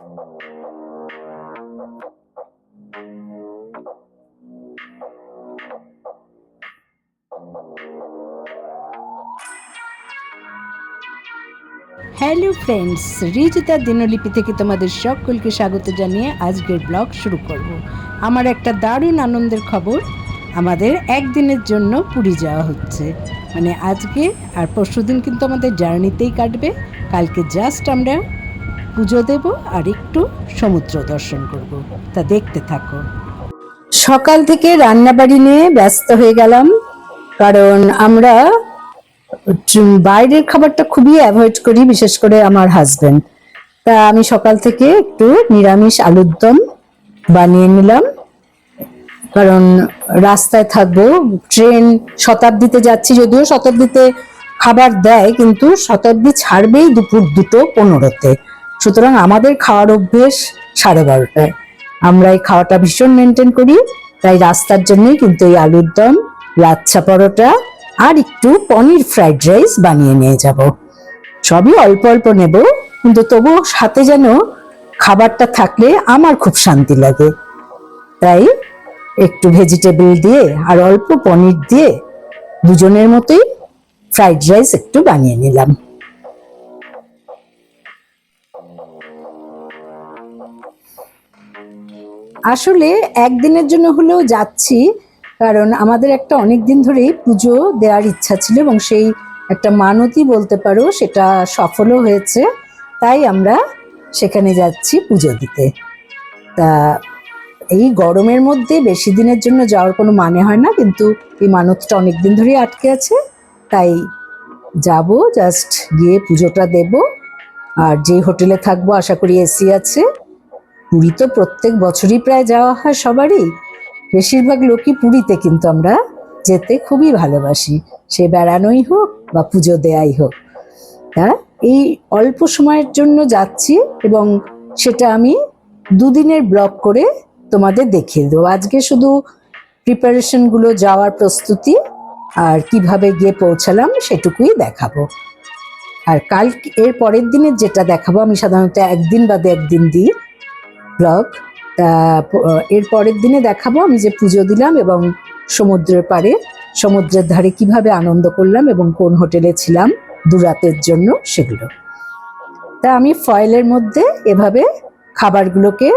Hello friends Rijita দিনলিপি থেকে তোমাদের সকলকে স্বাগত জানিয়ে আজকের ব্লগ শুরু করব। আমার একটা দারুণ আনন্দের খবর, আমাদের একদিনের জন্য পুরী যাওয়া হচ্ছে। মানে আজকে আর পরশুদিন কিন্তু আমাদের জার্নিতেই কাটবে, কালকে জাস্ট আমরা পুজো দেব আর একটু সমুদ্র দর্শন করব। তা দেখতে থাকো। সকাল থেকে রান্নাবাড়ি নিয়ে ব্যস্ত হয়ে গেলাম, কারণ আমরা বাইরের খাবারটা খুবই অ্যাভয়েড করি, বিশেষ করে আমার হাজবেন্ড তা আমি সকাল থেকে একটু নিরামিষ আলুর দম বানিয়ে নিলাম, কারণ রাস্তায় থাকব ট্রেন শতাব্দীতে যাচ্ছি, যদিও শতাব্দীতে খাবার দেয়, কিন্তু শতাব্দী ছাড়বেই দুপুর দুটো পনেরোতে। সুতরাং আমাদের খাওয়ার অভ্যেস সাড়ে বারোটায়। আমরা এই খাওয়াটা ভীষণ মেনটেন করি, তাই রাস্তার জন্যই কিন্তু এই আলুর দম, লাচ্ছা পরোটা আর একটু পনির ফ্রাইড রাইস বানিয়ে নিয়ে যাব। সবই অল্প অল্প নেব, কিন্তু তবু সাথে যেন খাবারটা থাকলে আমার খুব শান্তি লাগে। তাই একটু ভেজিটেবল দিয়ে আর অল্প পনির দিয়ে দুজনের মতোই ফ্রাইড রাইস একটু বানিয়ে নিলাম। আসলে একদিনের জন্য হলেও যাচ্ছি, কারণ আমাদের একটা অনেক দিন ধরেই পুজো দেওয়ার ইচ্ছা ছিল এবং সেই একটা মানতি বলতে পারো সেটা সফলও হয়েছে। তাই আমরা সেখানে যাচ্ছি পুজো দিতে। তা এই গরমের মধ্যে বেশি দিনের জন্য যাওয়ার কোনো মানে হয় না, কিন্তু এই মানতটা অনেক দিন ধরেই আটকে আছে। তাই যাব জাস্ট গিয়ে পুজোটা দেব। আর যে হোটেলে থাকব, আশা করি এসি আছে। পুরী তো প্রত্যেক বছরই প্রায় যাওয়া হয় সবারই। বেশিরভাগ লোকই পুরীতে কিন্তু আমরা যেতে খুবই ভালোবাসি। সে বেড়ানোই হোক বা পুজো দেয়াই হোক। তা এই অল্প সময়ের জন্য যাচ্ছি এবং সেটা আমি দুদিনের ব্লগ করে তোমাদের দেখিয়ে দেবো। আজকে শুধু প্রিপারেশনগুলো যাওয়ার প্রস্তুতি আর কীভাবে গিয়ে পৌঁছালাম সেটুকুই দেখাবো। আর কাল এর পরের দিনের যেটা দেখাবো, আমি সাধারণত একদিন বাদে একদিন দিই। ব্লগ। এর পরের দিনে দেখাবো আমি যে পুজো দিলাম এবং সমুদ্রের পাড়ে, সমুদ্রের ধারে কীভাবে আনন্দ করলাম এবং কোন হোটেলে ছিলাম দু রাতের জন্য সেগুলো। তা, আমি ফয়েলের মধ্যে এভাবে খাবারগুলোকে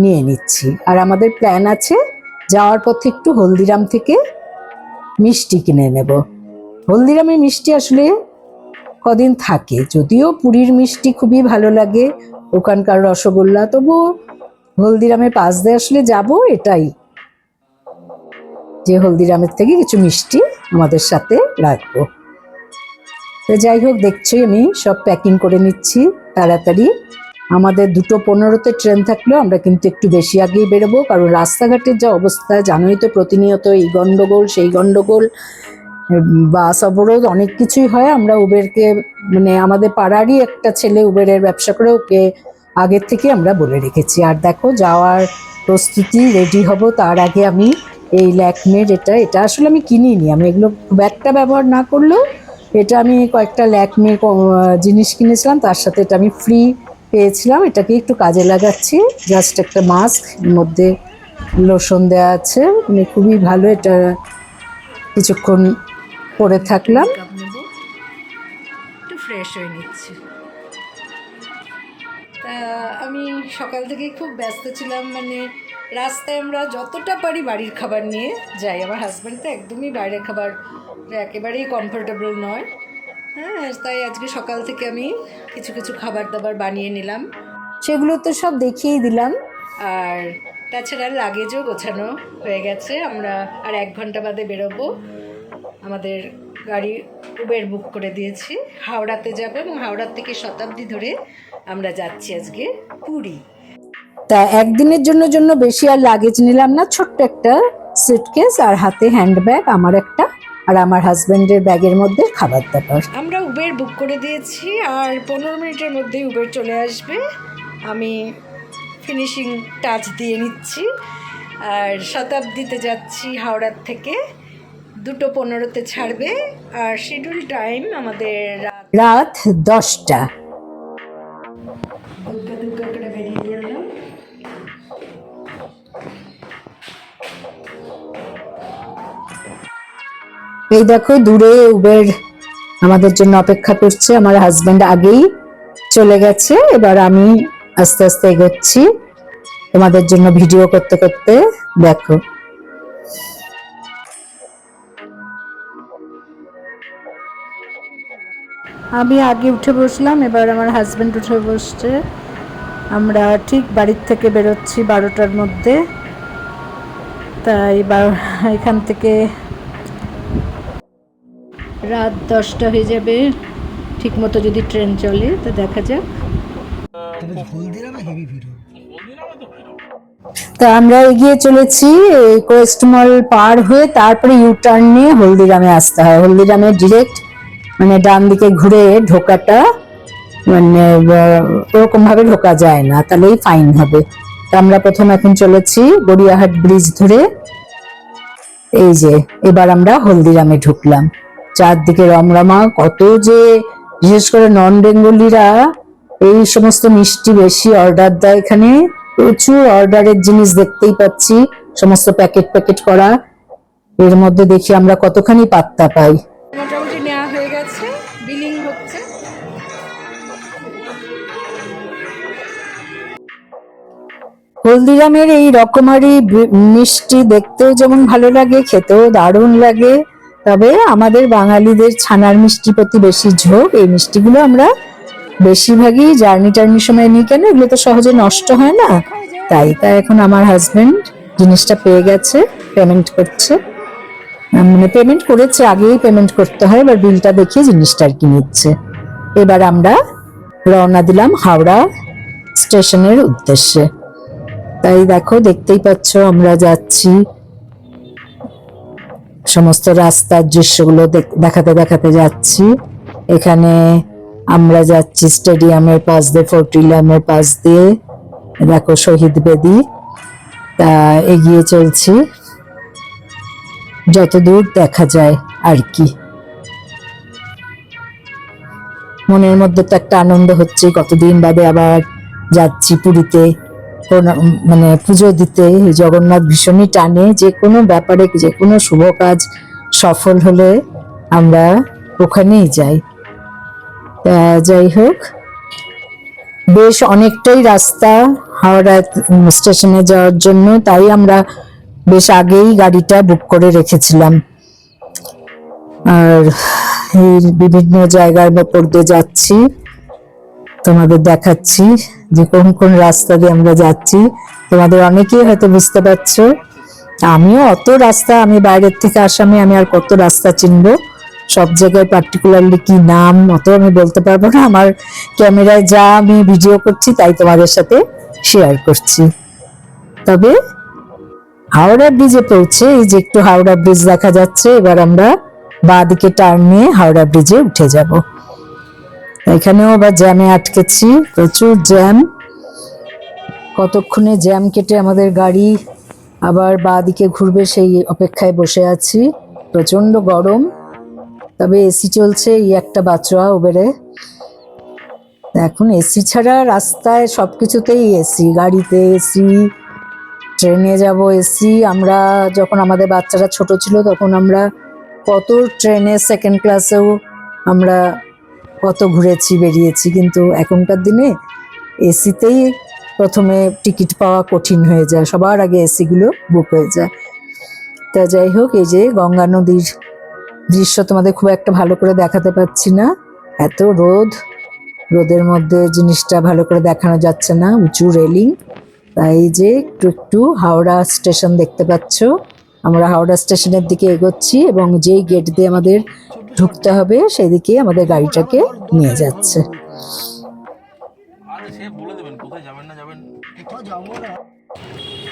নিয়ে নিচ্ছি। আর আমাদের প্ল্যান আছে যাওয়ার পথে একটু হলদিরাম থেকে মিষ্টি কিনে নেব। হলদিরামের মিষ্টি আসলে কদিন থাকে। যদিও পুরীর মিষ্টি খুবই ভালো লাগে ওখানকার রসগোল্লা তবু হলদিরামের পাশ দিয়ে আসলে যাব এটাই। যে হলদিরামের থেকে কিছু মিষ্টি আমাদের সাথে রাখব। তো যাই হোক দেখছি আমি সব প্যাকিং করে নিচ্ছি তাড়াতাড়ি। আমাদের দুটো পনেরোতে ট্রেন থাকলেও আমরা কিন্তু একটু বেশি আগেই বেরোবো কারণ রাস্তাঘাটের যা অবস্থা জানোই তো প্রতিনিয়ত এই গন্ডগোল সেই গন্ডগোল। উম, বাস অবরোধ অনেক কিছুই হয়। আমরা উবেরকে মানে আমাদের পাড়ারই একটা ছেলে উবেরের ব্যবসা করে ওকে আগের থেকে আমরা বলে রেখেছি। আর দেখো, যাওয়ার প্রস্তুতি রেডি হব তার আগে আমি এই ল্যাকমের এটা এটা আসলে আমি কিনিনি। আমি এগুলো খুব একটা ব্যবহার না করলেও এটা আমি কয়েকটা ল্যাকমের জিনিস কিনেছিলাম, তার সাথে এটা আমি ফ্রি পেয়েছিলাম। এটাকে একটু কাজে লাগাচ্ছি। জাস্ট একটা মাস্ক মধ্যে লোশন দেওয়া আছে। মানে খুবই ভালো এটা। কিছুক্ষণ পরে থাকলাম। একটু ফ্রেশ হয়ে নিচ্ছি। তা আমি সকাল থেকে খুব ব্যস্ত ছিলাম মানে রাস্তায় আমরা যতটা পারি বাড়ির খাবার নিয়ে যাই। আমার হাজব্যান্ড তো একদমই বাইরের খাবার একেবারেই কমফোর্টেবল নয়। হ্যাঁ তাই আজকে সকাল থেকে আমি কিছু কিছু খাবার দাবার বানিয়ে নিলাম। সেগুলো তো সব দেখিয়েই দিলাম। আর তাছাড়া লাগেজও গোছানো হয়ে গেছে। আমরা আর এক ঘণ্টা বাদে বেরোবো। আমাদের গাড়ি উবের বুক করে দিয়েছি। হাওড়াতে যাব এবং হাওড়ার থেকে শতাব্দী ধরে আমরা যাচ্ছি আজকে পুরী। তা একদিনের জন্য জন্য বেশি আর লাগেজ নিলাম না ছোট্ট একটা সুটকেস আর হাতে হ্যান্ডব্যাগ আমার একটা আর আমার হাজবেন্ডের ব্যাগের মধ্যে খাবার দাবার। আমরা উবের বুক করে দিয়েছি আর পনেরো মিনিটের মধ্যেই উবের চলে আসবে। আমি ফিনিশিং টাচ দিয়ে নিচ্ছি। আর শতাব্দীতে যাচ্ছি হাওড়ার থেকে। দুটো পনেরোতে ছাড়বে আর শিডিউল টাইম আমাদের রাত দশটা। দুগ্গা দুগ্গা করে বেরিয়ে পড়লাম। এই দেখো দূরে উবের আমাদের জন্য অপেক্ষা করছে। আমার হাজবেন্ড আগেই চলে গেছে। এবার আমি আস্তে আস্তে এগোচ্ছি। তোমাদের জন্য ভিডিও করতে করতে দেখো। আমি আগে উঠে বসলাম, এবার আমার হাজব্যান্ড উঠে বসছে। আমরা ঠিক বাড়ির থেকে বেরোচ্ছি বারোটার মধ্যে। তাই এখান থেকে রাত দশটা হয়ে যাবে। ঠিক মতো যদি ট্রেন চলে, তো দেখা যাক। তা আমরা এগিয়ে চলেছি, এই কোয়েস্ট মল পার হয়ে তারপরে ইউ টার্ন নিয়ে হলদিরামে আসতে হয়। হলদিরামে ডিরেক্ট মানে ডান দিকে ঘুরে ঢোকাটা মানে ওরকম ভাবে ঢোকা যায় না, তাহলেই ফাইন হবে। তা আমরা প্রথম এখন চলেছি গড়িয়াহাট ব্রিজ ধরে। এই যে, এবার আমরা হলদিরামে ঢুকলাম। চারদিকে রমরমা, কত যে, বিশেষ করে নন বেঙ্গলিরা এই সমস্ত মিষ্টি বেশি অর্ডার দেয় এখানে। প্রচুর অর্ডারের জিনিস দেখতেই পাচ্ছি, সমস্ত প্যাকেট প্যাকেট করা। এর মধ্যে দেখি আমরা কতখানি পাত্তা পাই। হলদিরামের এই রকমারি মিষ্টি দেখতেও যেমন ভালো লাগে, খেতেও দারুণ লাগে। তবে আমাদের বাঙালিদের ছানার মিষ্টি প্রতি বেশি ঝোঁক। এই মিষ্টিগুলো আমরা বেশিরভাগই জার্নি টার্নির সময় নিই কেন? এগুলো তো সহজে নষ্ট হয় না। তাই তাই এখন আমার হাজবেন্ড জিনিসটা পেয়ে গেছে পেমেন্ট করছে। মানে পেমেন্ট করেছে, আগেই পেমেন্ট করতে হয়, এবার বিলটা দেখিয়ে জিনিসটা আর কি নিচ্ছে। এবার আমরা রওনা দিলাম হাওড়া স্টেশনের উদ্দেশ্যে। তাই দেখো, দেখতেই পাচ্ছ আমরা যাচ্ছি। সমস্ত রাস্তার দৃশ্যগুলো দেখ- দেখাতে দেখাতে যাচ্ছি। এখানে আমরা যাচ্ছি স্টেডিয়ামের পাশ দিয়ে, ফোর্টিলামের পাশ দিয়ে। দেখো শহীদ বেদি, তা এগিয়ে চলছি। যতদূর দেখা যায় আর কি। মনের মধ্যে তো একটা আনন্দ হচ্ছে, কতদিন বাদে আবার যাচ্ছি পুরীতে। মানে পুজো দিতে জগন্নাথ ভীষণই টানে। যে কোনো ব্যাপারে, যে কোনো শুভ কাজ সফল হলে আমরা ওখানেই যাই। যাই হোক, বেশ অনেকটাই রাস্তা হাওড়া স্টেশনে যাওয়ার জন্য, তাই আমরা বেশ আগেই গাড়িটা বুক করে রেখেছিলাম। আর বিভিন্ন জায়গার দিয়ে যাচ্ছি। তোমাদের দেখাচ্ছি যে কোন কোন রাস্তা দিয়ে আমরা যাচ্ছি। তোমাদের অনেকেই হয়তো বুঝতে পারছ। আমিও অত রাস্তা, আমি বাইরের থেকে আসামে আমি আর কত রাস্তা চিনবো? সব জায়গায় পার্টিকুলারলি কি নাম, অত আমি বলতে পারব না। আমার ক্যামেরায় যা আমি ভিডিও করছি, তাই তোমাদের সাথে শেয়ার করছি। তবে হাওড়া ব্রিজে পৌঁছে এই যে একটু হাওড়া ব্রিজ দেখা যাচ্ছে, এবার আমরা বাঁ দিকে টার্ন নিয়ে হাওড়া ব্রিজে উঠে যাব। এখানেও আবার জ্যামে আটকেছি, প্রচুর জ্যাম। কতক্ষণে জ্যাম কেটে আমাদের গাড়ি আবার বাঁ দিকে ঘুরবে সেই অপেক্ষায় বসে আছি। প্রচণ্ড গরম, তবে এসি চলছে, এই একটা বাচ্চা ওবেরে এখন এসি ছাড়া রাস্তায় সব কিছুতেই এসি, গাড়িতে এসি, ট্রেনে যাব এসি। আমরা যখন আমাদের বাচ্চারা ছোট ছিল তখন আমরা কত ট্রেনে সেকেন্ড ক্লাসেও আমরা কত ঘুরেছি, বেরিয়েছি, কিন্তু এখনকার দিনে এসিতেই প্রথমে টিকিট পাওয়া কঠিন হয়ে যায়। সবার আগে এসিগুলো বুক হয়ে যায়। তা যাই হোক, এই যে গঙ্গা নদীর দৃশ্য তোমাদের খুব একটা ভালো করে দেখাতে পাচ্ছি না। এত রোদ, রোদের মধ্যে জিনিসটা ভালো করে দেখানো যাচ্ছে না, উঁচু রেলিং। তাই যে একটু একটু হাওড়া স্টেশন দেখতে পাচ্ছ। আমরা হাওড়া স্টেশনের দিকে এগোচ্ছি এবং যেই গেট দিয়ে আমাদের ঢুকতে হবে সেদিকে আমাদের গাড়িটাকে নিয়ে যাচ্ছে।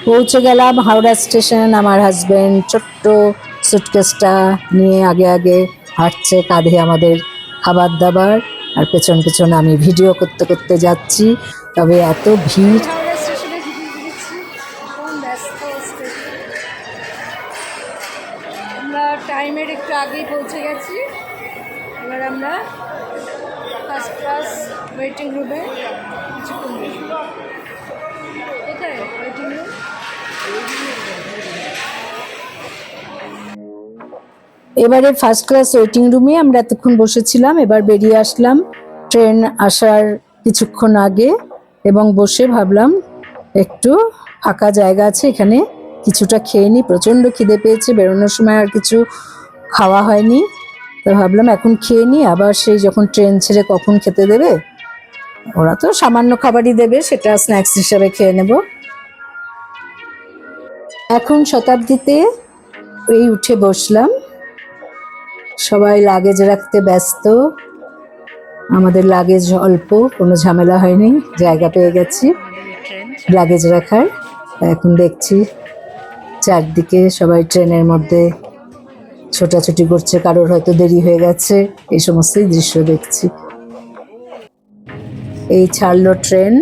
পৌঁছে গেলাম হাওড়া স্টেশন, আমার হাজবেন্ড ছোট্ট সুটকেসটা নিয়ে আগে আগে হাঁটছে, কাঁধে আমাদের খাবার দাবার আর পেছন পেছন আমি ভিডিও করতে করতে যাচ্ছি। তবে এত ভিড় আগেই পৌঁছে গেছি। এবার আমরা ফার্স্ট ক্লাস ওয়েটিং রুমে কিছুক্ষণ কোথায় ওয়েটিং রুম এবারে ফার্স্ট ক্লাস ওয়েটিং রুমে আমরা এতক্ষণ বসেছিলাম, এবার বেরিয়ে আসলাম। ট্রেন আসার কিছুক্ষণ আগে এবং বসে ভাবলাম, একটু ফাঁকা জায়গা আছে এখানে, কিছুটা খেয়ে নিই প্রচণ্ড খিদে পেয়েছে, বেরোনোর সময় আর কিছু খাওয়া হয়নি, তো ভাবলাম এখন খেয়ে নিই, আবার সেই যখন ট্রেন ছেড়ে কখন খেতে দেবে, ওরা তো সামান্য খাবারই দেবে, সেটা স্ন্যাক্স হিসাবে খেয়ে নেব। এখন শতাব্দীতে এই উঠে বসলাম। সবাই লাগেজ রাখতে ব্যস্ত, আমাদের লাগেজ অল্প, কোনো ঝামেলা হয়নি, জায়গা পেয়ে গেছি লাগেজ রাখার, এখন দেখছি চারদিকে সবাই ট্রেনের মধ্যে ছোটাছুটি করছে, কারোর হয়তো দেরি হয়ে গেছে। এই সমস্তই দৃশ্য দেখছি। এই ছাড়লো ট্রেন।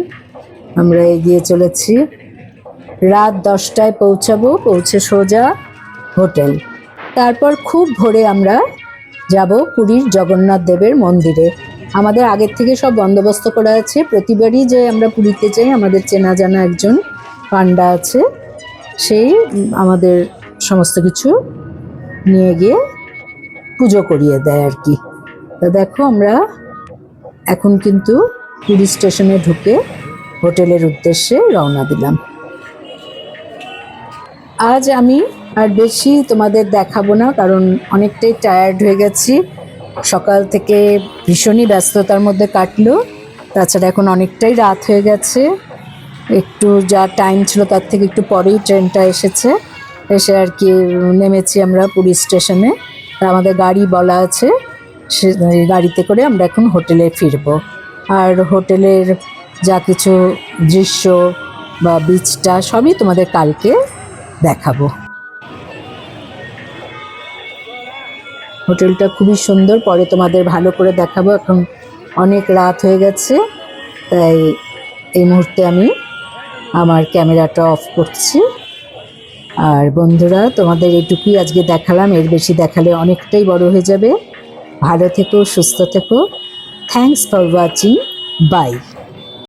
আমরা এগিয়ে চলেছি। রাত দশটায় পৌঁছাবো, পৌঁছে সোজা হোটেল। তারপর খুব ভোরে আমরা যাব পুরীর জগন্নাথ দেবের মন্দিরে। আমাদের আগের থেকে সব বন্দোবস্ত করা আছে। প্রতিবারই যে আমরা পুরীতে যাই, আমাদের চেনা জানা একজন পান্ডা আছে। সেই আমাদের সমস্ত কিছু নিয়ে গিয়ে পুজো করিয়ে দেয় আর কি। তা দেখো আমরা এখন কিন্তু পুরী স্টেশনে ঢুকে হোটেলের উদ্দেশ্যে রওনা দিলাম। আজ আমি আর বেশি তোমাদের দেখাবো না, কারণ অনেকটাই টায়ার্ড হয়ে গেছি। সকাল থেকে ভীষণই ব্যস্ততার মধ্যে কাটলো, তাছাড়া এখন অনেকটাই রাত হয়ে গেছে। একটু যা টাইম ছিল তার থেকে একটু পরেই ট্রেনটা এসেছে। এসে আর কি নেমেছি আমরা পুরী স্টেশনে। আমাদের গাড়ি বলা আছে, সে গাড়িতে করে আমরা এখন হোটেলে ফিরবো। আর হোটেলের যা কিছু দৃশ্য বা বিচটা সবই তোমাদের কালকে দেখাবো। হোটেলটা খুবই সুন্দর, পরে তোমাদের ভালো করে দেখাবো। এখন অনেক রাত হয়ে গেছে, তাই এই মুহূর্তে আমি আমার ক্যামেরাটা অফ করছি। আর বন্ধুরা, তোমাদের এটুকুই আজকে দেখালাম। এর বেশি দেখালে অনেকটাই বড় হয়ে যাবে। ভালো থেকো, সুস্থ থেকো। Thanks for watching by